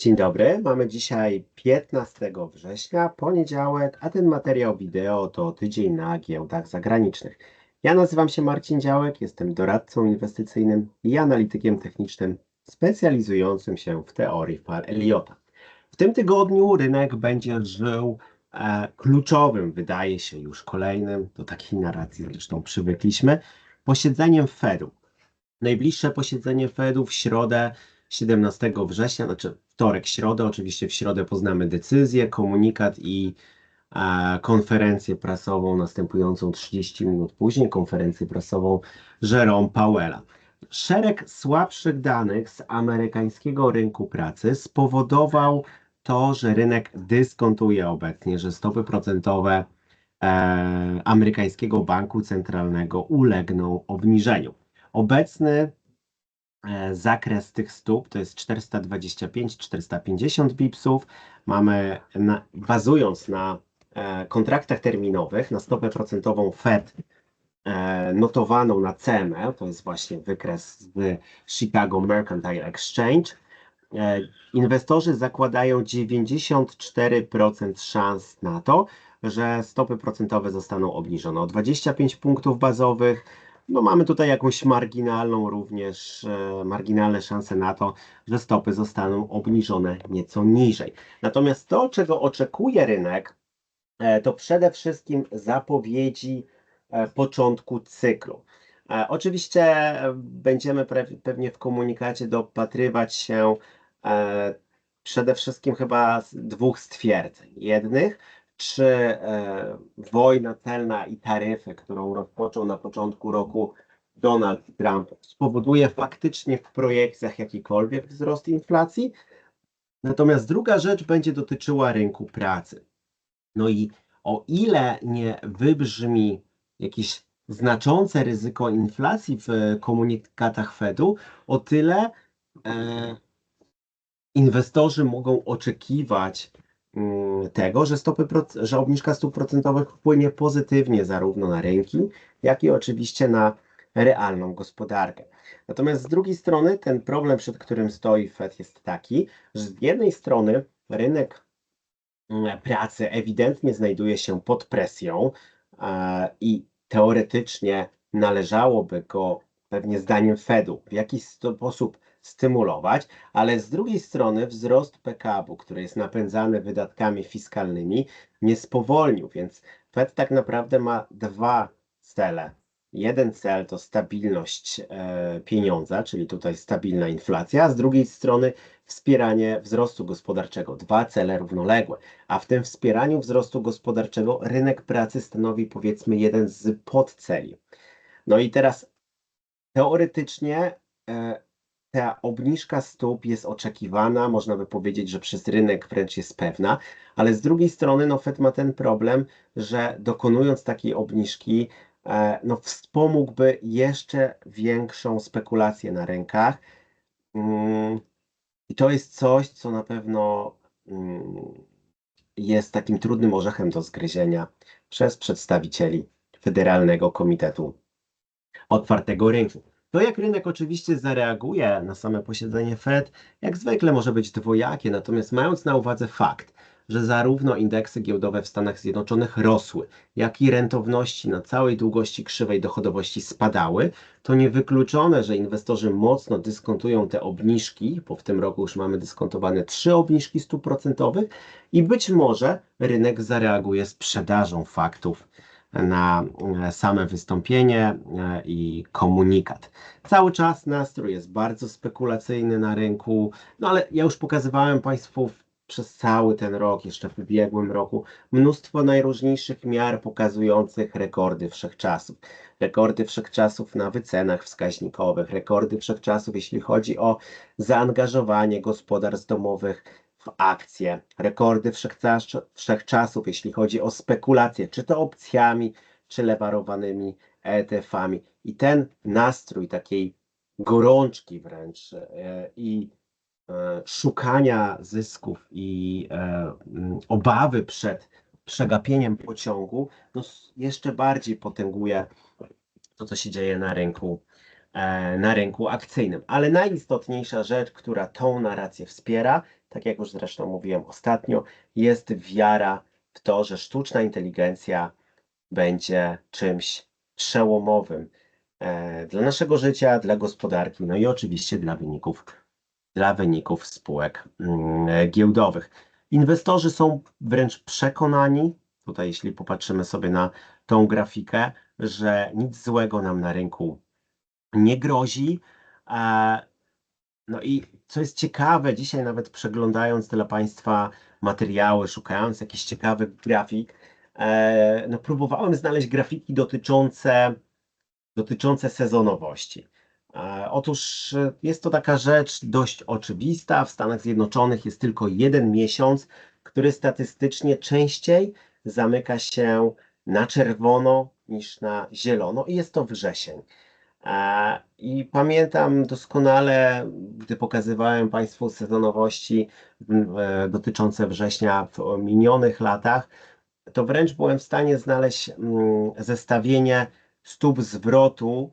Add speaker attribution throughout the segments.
Speaker 1: Dzień dobry, mamy dzisiaj 15 września, poniedziałek, a ten materiał wideo to tydzień na giełdach zagranicznych. Ja nazywam się Marcin Działek, jestem doradcą inwestycyjnym i analitykiem technicznym specjalizującym się w teorii fal Eliota. W tym tygodniu rynek będzie żył kluczowym, wydaje się już kolejnym, do takiej narracji zresztą przywykliśmy, posiedzeniem Fedu. Najbliższe posiedzenie Fedu w środę 17 września, znaczy wtorek, środę, oczywiście w środę poznamy decyzję, komunikat i e, konferencję prasową następującą 30 minut później, konferencję prasową Jerome Powella. Szereg słabszych danych z amerykańskiego rynku pracy spowodował to, że rynek dyskontuje obecnie, że stopy procentowe e, amerykańskiego banku centralnego ulegną obniżeniu. Obecny e, zakres tych stóp to jest 425-450 bipsów. Mamy, na, bazując na e, kontraktach terminowych, na stopę procentową Fed e, notowaną na CME, to jest właśnie wykres z Chicago Mercantile Exchange, inwestorzy zakładają 94% szans na to, że stopy procentowe zostaną obniżone o 25 punktów bazowych. No mamy tutaj jakąś marginalną również, e, marginalne szanse na to, że stopy zostaną obniżone nieco niżej. Natomiast to, czego oczekuje rynek, e, to przede wszystkim zapowiedzi e, początku cyklu. E, Oczywiście e, będziemy pewnie w komunikacie dopatrywać się e, przede wszystkim chyba z dwóch stwierdzeń. Jednych, czy e, wojna celna i taryfy, którą rozpoczął na początku roku Donald Trump, spowoduje faktycznie w projekcjach jakikolwiek wzrost inflacji. Natomiast druga rzecz będzie dotyczyła rynku pracy. No i o ile nie wybrzmi jakieś znaczące ryzyko inflacji w komunikatach Fedu, o tyle e, inwestorzy mogą oczekiwać mm, tego, że, stopy, że obniżka stóp procentowych wpłynie pozytywnie zarówno na rynki, jak i oczywiście na realną gospodarkę. Natomiast z drugiej strony ten problem, przed którym stoi Fed jest taki, że z jednej strony rynek mm, pracy ewidentnie znajduje się pod presją e, i teoretycznie należałoby go pewnie zdaniem Fedu w jakiś sposób stymulować, ale z drugiej strony wzrost PKB, który jest napędzany wydatkami fiskalnymi, nie spowolnił, więc Fed tak naprawdę ma dwa cele. Jeden cel to stabilność e, pieniądza, czyli tutaj stabilna inflacja, a z drugiej strony wspieranie wzrostu gospodarczego. Dwa cele równoległe. A w tym wspieraniu wzrostu gospodarczego rynek pracy stanowi powiedzmy jeden z podceli. No i teraz teoretycznie e, ta obniżka stóp jest oczekiwana, można by powiedzieć, że przez rynek wręcz jest pewna, ale z drugiej strony no Fed ma ten problem, że dokonując takiej obniżki, e, no wspomógłby jeszcze większą spekulację na rynkach. Mm, I to jest coś, co na pewno mm, jest takim trudnym orzechem do zgryzienia przez przedstawicieli Federalnego Komitetu Otwartego Rynku. To, jak rynek oczywiście zareaguje na same posiedzenie Fed, jak zwykle może być dwojakie, natomiast mając na uwadze fakt, że zarówno indeksy giełdowe w Stanach Zjednoczonych rosły, jak i rentowności na całej długości krzywej dochodowości spadały, to niewykluczone, że inwestorzy mocno dyskontują te obniżki, bo w tym roku już mamy dyskontowane trzy obniżki stóp procentowych i być może rynek zareaguje sprzedażą faktów na e, same wystąpienie e, i komunikat. Cały czas nastrój jest bardzo spekulacyjny na rynku, no ale ja już pokazywałem Państwu przez cały ten rok, jeszcze w ubiegłym roku, mnóstwo najróżniejszych miar pokazujących rekordy wszechczasów. Rekordy wszechczasów na wycenach wskaźnikowych, rekordy wszechczasów, jeśli chodzi o zaangażowanie gospodarstw domowych w akcje, rekordy wszechczas- wszechczasów, jeśli chodzi o spekulacje, czy to opcjami, czy lewarowanymi ETF-ami. I ten nastrój takiej gorączki wręcz e, i e, szukania zysków i e, obawy przed przegapieniem pociągu, no jeszcze bardziej potęguje to, co się dzieje na rynku, na rynku akcyjnym. Ale najistotniejsza rzecz, która tą narrację wspiera, tak jak już zresztą mówiłem ostatnio, jest wiara w to, że sztuczna inteligencja będzie czymś przełomowym e, dla naszego życia, dla gospodarki, no i oczywiście dla wyników, dla wyników spółek mm, giełdowych. Inwestorzy są wręcz przekonani, tutaj jeśli popatrzymy sobie na tą grafikę, że nic złego nam na rynku nie grozi. No i co jest ciekawe, dzisiaj nawet przeglądając dla Państwa materiały, szukając jakichś ciekawych grafik, e, no próbowałem znaleźć grafiki dotyczące, dotyczące sezonowości. E, Otóż jest to taka rzecz dość oczywista. W Stanach Zjednoczonych jest tylko jeden miesiąc, który statystycznie częściej zamyka się na czerwono niż na zielono i jest to wrzesień. E, I pamiętam doskonale, gdy pokazywałem Państwu sezonowości dotyczące września w minionych latach, to wręcz byłem w stanie znaleźć mm, zestawienie stóp zwrotu,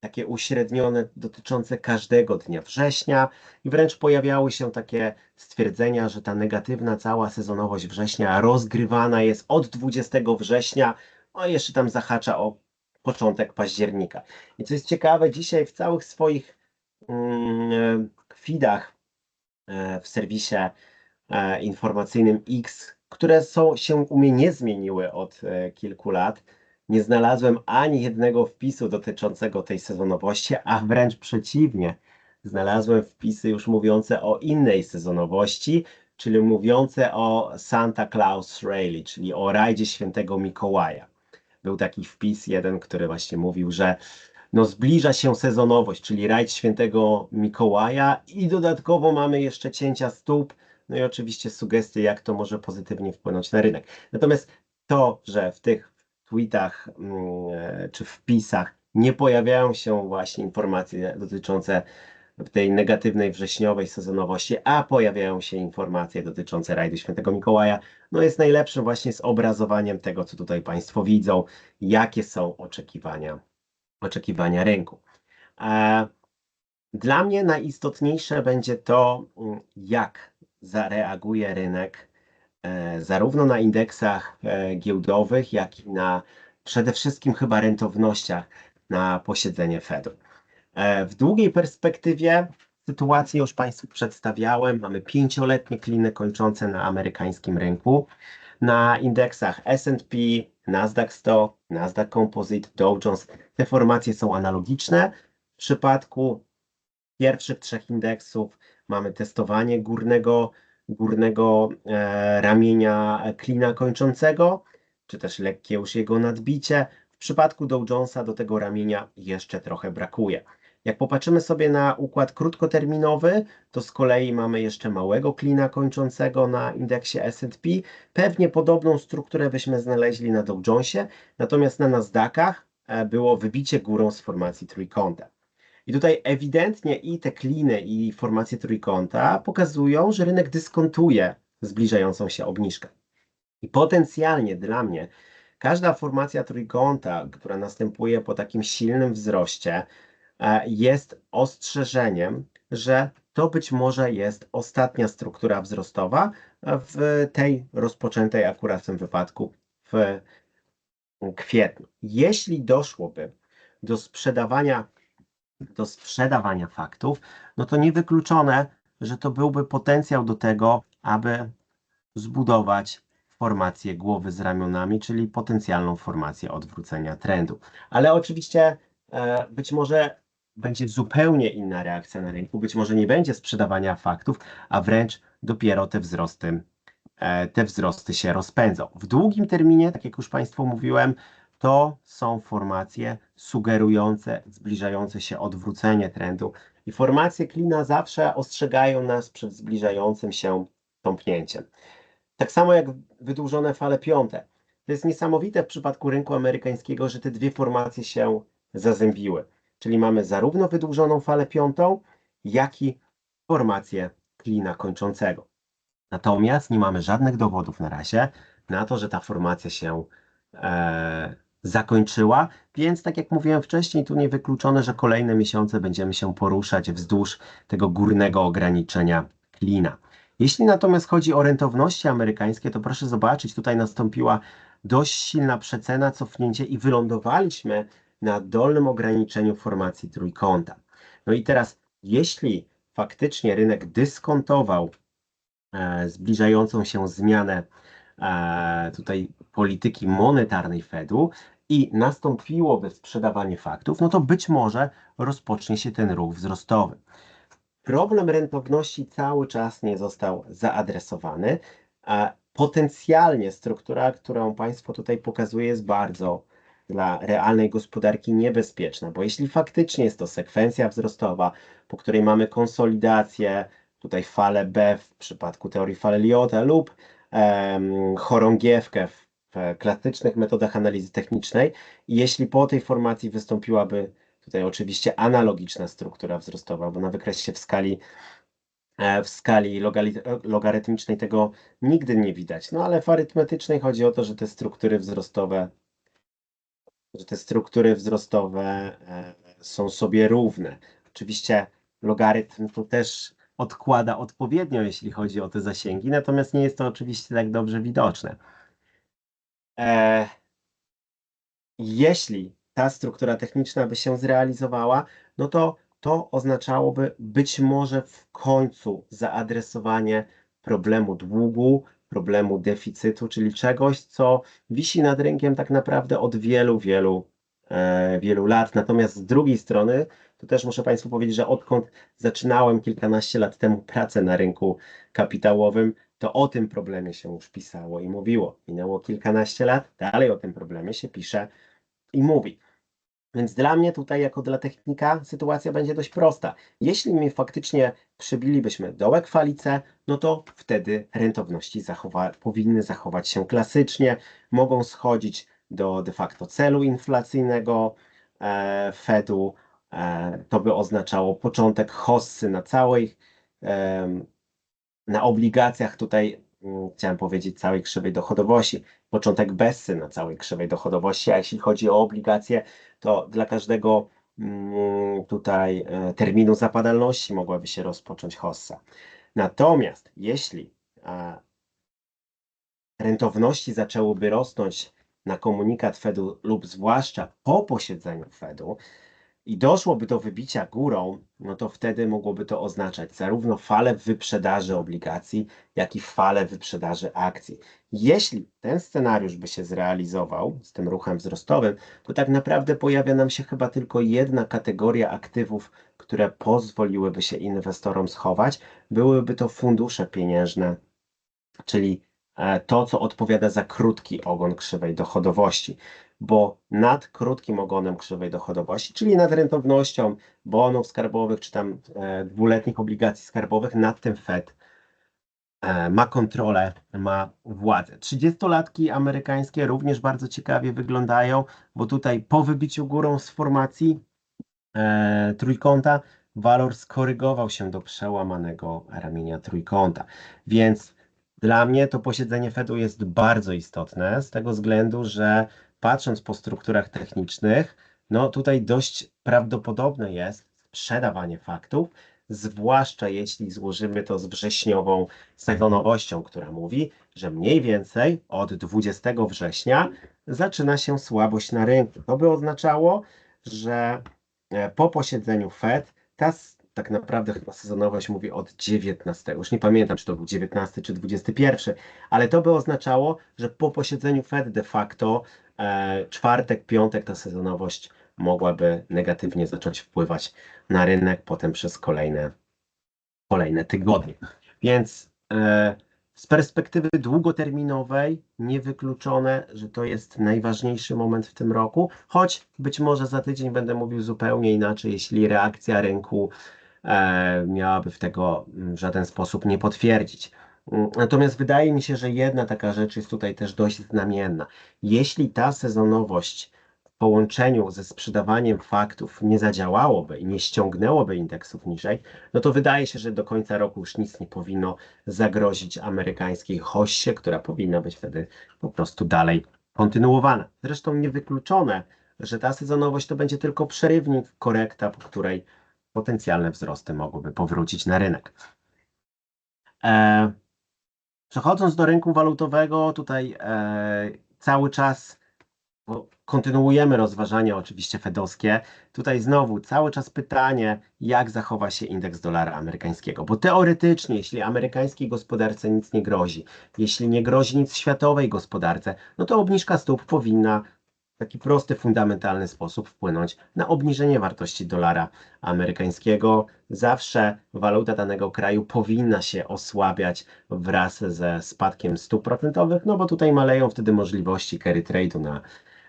Speaker 1: takie uśrednione dotyczące każdego dnia września, i wręcz pojawiały się takie stwierdzenia, że ta negatywna cała sezonowość września rozgrywana jest od 20 września, no jeszcze tam zahacza o początek października. I co jest ciekawe, dzisiaj w całych swoich mm, feedach e, w serwisie e, informacyjnym X, które są, się u mnie nie zmieniły od e, kilku lat, nie znalazłem ani jednego wpisu dotyczącego tej sezonowości, a wręcz przeciwnie, znalazłem wpisy już mówiące o innej sezonowości, czyli mówiące o Santa Claus Rally, czyli o rajdzie świętego Mikołaja. Był taki wpis jeden, który właśnie mówił, że no zbliża się sezonowość, czyli rajd świętego Mikołaja i dodatkowo mamy jeszcze cięcia stóp, no i oczywiście sugestie, jak to może pozytywnie wpłynąć na rynek. Natomiast to, że w tych tweetach mm, e, czy wpisach nie pojawiają się właśnie informacje dotyczące tej negatywnej wrześniowej sezonowości, a pojawiają się informacje dotyczące rajdu świętego Mikołaja, no jest najlepszym właśnie zobrazowaniem tego, co tutaj Państwo widzą, jakie są oczekiwania, oczekiwania rynku. E, Dla mnie najistotniejsze będzie to, mm, jak zareaguje rynek e, zarówno na indeksach e, giełdowych, jak i na przede wszystkim chyba rentownościach na posiedzenie Fedu. E, W długiej perspektywie sytuację już Państwu przedstawiałem. Mamy pięcioletnie kliny kończące na amerykańskim rynku. Na indeksach S&P, Nasdaq 100, Nasdaq Composite, Dow Jones te formacje są analogiczne. W przypadku pierwszych trzech indeksów mamy testowanie górnego, górnego e, ramienia klina kończącego, czy też lekkie już jego nadbicie. W przypadku Dow Jonesa do tego ramienia jeszcze trochę brakuje. Jak popatrzymy sobie na układ krótkoterminowy, to z kolei mamy jeszcze małego klina kończącego na indeksie S&P. Pewnie podobną strukturę byśmy znaleźli na Dow Jonesie, natomiast na Nasdaqach e, było wybicie górą z formacji trójkąta. I tutaj ewidentnie i te kliny, i formacje trójkąta pokazują, że rynek dyskontuje zbliżającą się obniżkę. I potencjalnie dla mnie każda formacja trójkąta, która następuje po takim silnym wzroście, jest ostrzeżeniem, że to być może jest ostatnia struktura wzrostowa w tej rozpoczętej akurat w tym wypadku w kwietniu. Jeśli doszłoby do sprzedawania, do sprzedawania faktów, no to niewykluczone, że to byłby potencjał do tego, aby zbudować formację głowy z ramionami, czyli potencjalną formację odwrócenia trendu. Ale oczywiście e, być może będzie zupełnie inna reakcja na rynku, być może nie będzie sprzedawania faktów, a wręcz dopiero te wzrosty, e, te wzrosty się rozpędzą. W długim terminie, tak jak już Państwu mówiłem, to są formacje sugerujące zbliżające się odwrócenie trendu. I formacje klina zawsze ostrzegają nas przed zbliżającym się tąpnięciem. Tak samo jak wydłużone fale piąte. To jest niesamowite w przypadku rynku amerykańskiego, że te dwie formacje się zazębiły. Czyli mamy zarówno wydłużoną falę piątą, jak i formację klina kończącego. Natomiast nie mamy żadnych dowodów na razie na to, że ta formacja się e, zakończyła, więc tak jak mówiłem wcześniej, tu niewykluczone, że kolejne miesiące będziemy się poruszać wzdłuż tego górnego ograniczenia klina. Jeśli natomiast chodzi o rentowności amerykańskie, to proszę zobaczyć, tutaj nastąpiła dość silna przecena, cofnięcie i wylądowaliśmy na dolnym ograniczeniu formacji trójkąta. No i teraz, jeśli faktycznie rynek dyskontował e, zbliżającą się zmianę e, tutaj polityki monetarnej Fedu i nastąpiłoby sprzedawanie faktów, no to być może rozpocznie się ten ruch wzrostowy. Problem rentowności cały czas nie został zaadresowany, a potencjalnie struktura, którą Państwo tutaj pokazuje, jest bardzo dla realnej gospodarki niebezpieczna, bo jeśli faktycznie jest to sekwencja wzrostowa, po której mamy konsolidację, tutaj falę B w przypadku teorii fal Eliota lub um, chorągiewkę w, w klasycznych metodach analizy technicznej, jeśli po tej formacji wystąpiłaby tutaj oczywiście analogiczna struktura wzrostowa, bo na wykresie w skali e, w skali logarytmicznej tego nigdy nie widać. No ale w arytmetycznej chodzi o to, że te struktury wzrostowe że te struktury wzrostowe e, są sobie równe. Oczywiście logarytm tu też odkłada odpowiednio, jeśli chodzi o te zasięgi, natomiast nie jest to oczywiście tak dobrze widoczne. E, jeśli ta struktura techniczna by się zrealizowała, no to to oznaczałoby być może w końcu zaadresowanie problemu długu, problemu deficytu, czyli czegoś, co wisi nad rynkiem tak naprawdę od wielu, wielu, e, wielu lat. Natomiast z drugiej strony, to też muszę Państwu powiedzieć, że odkąd zaczynałem kilkanaście lat temu pracę na rynku kapitałowym, to o tym problemie się już pisało i mówiło. Minęło kilkanaście lat, dalej o tym problemie się pisze i mówi. Więc dla mnie tutaj, jako dla technika, sytuacja będzie dość prosta. Jeśli my faktycznie przybilibyśmy dołek falice, no to wtedy rentowności zachowa powinny zachować się klasycznie, mogą schodzić do de facto celu inflacyjnego e, Fedu. E, to by oznaczało początek hossy na całej, e, na obligacjach tutaj chciałem powiedzieć całej krzywej dochodowości, początek Bessy na całej krzywej dochodowości, a jeśli chodzi o obligacje, to dla każdego mm, tutaj e, terminu zapadalności mogłaby się rozpocząć hossa. Natomiast jeśli rentowności zaczęłyby rosnąć na komunikat Fedu lub zwłaszcza po posiedzeniu Fedu, i doszłoby do wybicia górą, no to wtedy mogłoby to oznaczać zarówno falę wyprzedaży obligacji, jak i falę wyprzedaży akcji. Jeśli ten scenariusz by się zrealizował z tym ruchem wzrostowym, to tak naprawdę pojawia nam się chyba tylko jedna kategoria aktywów, które pozwoliłyby się inwestorom schować. Byłyby to fundusze pieniężne, czyli to, co odpowiada za krótki ogon krzywej dochodowości bo nad krótkim ogonem krzywej dochodowości, czyli nad rentownością bonów skarbowych czy tam e, dwuletnich obligacji skarbowych, nad tym Fed e, ma kontrolę, ma władzę. 30-latki amerykańskie również bardzo ciekawie wyglądają, bo tutaj po wybiciu górą z formacji e, trójkąta walor skorygował się do przełamanego ramienia trójkąta. Więc dla mnie to posiedzenie Fedu jest bardzo istotne z tego względu, że patrząc po strukturach technicznych, no tutaj dość prawdopodobne jest sprzedawanie faktów, zwłaszcza jeśli złożymy to z wrześniową sezonowością, która mówi, że mniej więcej od 20 września zaczyna się słabość na rynku. To by oznaczało, że e, po posiedzeniu Fed ta tak naprawdę chyba sezonowość mówi od 19. Już nie pamiętam, czy to był 19 czy 21, ale to by oznaczało, że po posiedzeniu Fed de facto e, czwartek, piątek ta sezonowość mogłaby negatywnie zacząć wpływać na rynek potem przez kolejne, kolejne tygodnie. Więc e, z perspektywy długoterminowej niewykluczone, że to jest najważniejszy moment w tym roku, choć być może za tydzień będę mówił zupełnie inaczej, jeśli reakcja rynku miałaby w tego w żaden sposób nie potwierdzić. Mm, natomiast wydaje mi się, że jedna taka rzecz jest tutaj też dość znamienna. Jeśli ta sezonowość połączeniu ze sprzedawaniem faktów nie zadziałałoby i nie ściągnęłoby indeksów niżej, no to wydaje się, że do końca roku już nic nie powinno zagrozić amerykańskiej hoście, która powinna być wtedy po prostu dalej kontynuowana. Zresztą niewykluczone, że ta sezonowość to będzie tylko przerywnik, korekta, po której potencjalne wzrosty mogłyby powrócić na rynek. E, przechodząc do rynku walutowego, tutaj e, cały czas kontynuujemy rozważania oczywiście fedowskie. Tutaj znowu cały czas pytanie, jak zachowa się indeks dolara amerykańskiego, bo teoretycznie, jeśli amerykańskiej gospodarce nic nie grozi, jeśli nie grozi nic światowej gospodarce, no to obniżka stóp powinna taki prosty, fundamentalny sposób wpłynąć na obniżenie wartości dolara amerykańskiego. Zawsze waluta danego kraju powinna się osłabiać wraz ze spadkiem stóp procentowych, no bo tutaj maleją wtedy możliwości carry trade'u na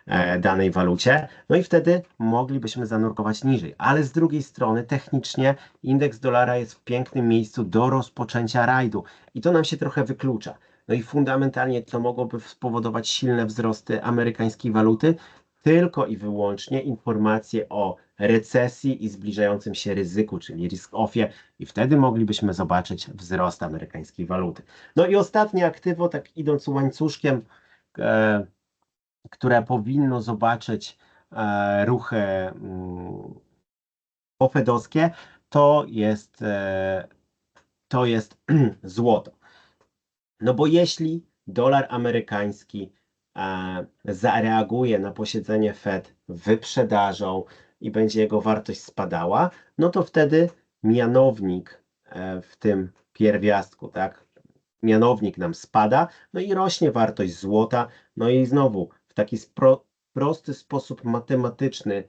Speaker 1: e, danej walucie, no i wtedy moglibyśmy zanurkować niżej. Ale z drugiej strony technicznie indeks dolara jest w pięknym miejscu do rozpoczęcia rajdu i to nam się trochę wyklucza. No i fundamentalnie to mogłoby spowodować silne wzrosty amerykańskiej waluty, tylko i wyłącznie informacje o recesji i zbliżającym się ryzyku, czyli risk-offie i wtedy moglibyśmy zobaczyć wzrost amerykańskiej waluty. No i ostatnie aktywo, tak idąc łańcuszkiem, e, które powinno zobaczyć e, ruchy mm, to jest, e, to jest złoto. No bo jeśli dolar amerykański e, zareaguje na posiedzenie Fed wyprzedażą i będzie jego wartość spadała, no to wtedy mianownik e, w tym pierwiastku, tak, mianownik nam spada, no i rośnie wartość złota, no i znowu w taki spro, prosty sposób matematyczny,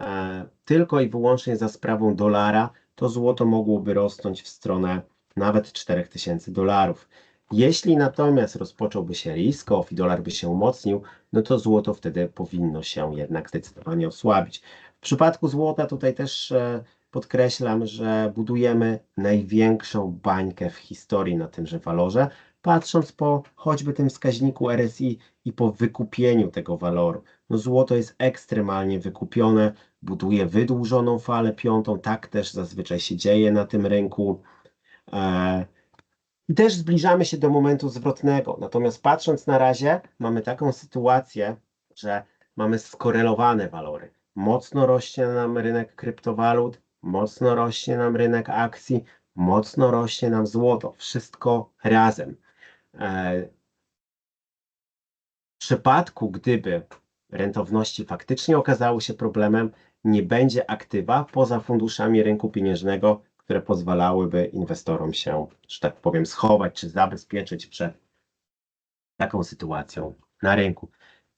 Speaker 1: e, tylko i wyłącznie za sprawą dolara, to złoto mogłoby rosnąć w stronę nawet 4000 dolarów. Jeśli natomiast rozpocząłby się risk off i dolar by się umocnił, no to złoto wtedy powinno się jednak zdecydowanie osłabić. W przypadku złota tutaj też e, podkreślam, że budujemy największą bańkę w historii na tymże walorze, patrząc po choćby tym wskaźniku RSI i po wykupieniu tego waloru. No złoto jest ekstremalnie wykupione, buduje wydłużoną falę piątą, tak też zazwyczaj się dzieje na tym rynku. E, i też zbliżamy się do momentu zwrotnego. Natomiast patrząc na razie, mamy taką sytuację, że mamy skorelowane walory. Mocno rośnie nam rynek kryptowalut, mocno rośnie nam rynek akcji, mocno rośnie nam złoto. Wszystko razem. E, w przypadku, gdyby rentowności faktycznie okazały się problemem, nie będzie aktywa poza funduszami rynku pieniężnego, które pozwalałyby inwestorom się, że tak powiem, schować czy zabezpieczyć przed taką sytuacją na rynku.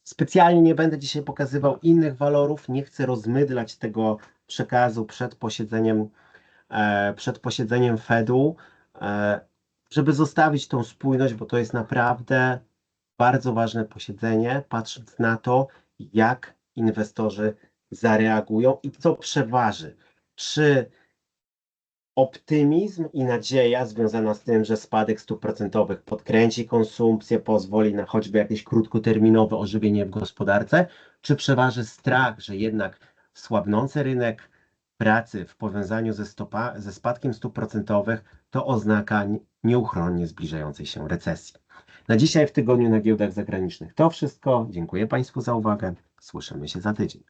Speaker 1: Specjalnie nie będę dzisiaj pokazywał innych walorów, nie chcę rozmydlać tego przekazu przed posiedzeniem, e, przed posiedzeniem Fedu, e, żeby zostawić tą spójność, bo to jest naprawdę bardzo ważne posiedzenie, patrząc na to, jak inwestorzy zareagują i co przeważy. Czy optymizm i nadzieja związana z tym, że spadek stóp procentowych podkręci konsumpcję, pozwoli na choćby jakieś krótkoterminowe ożywienie w gospodarce, czy przeważy strach, że jednak słabnący rynek pracy w powiązaniu ze, stopa, ze spadkiem stóp procentowych to oznaka nieuchronnie zbliżającej się recesji. Na dzisiaj w tygodniu na giełdach zagranicznych to wszystko. Dziękuję Państwu za uwagę. Słyszymy się za tydzień.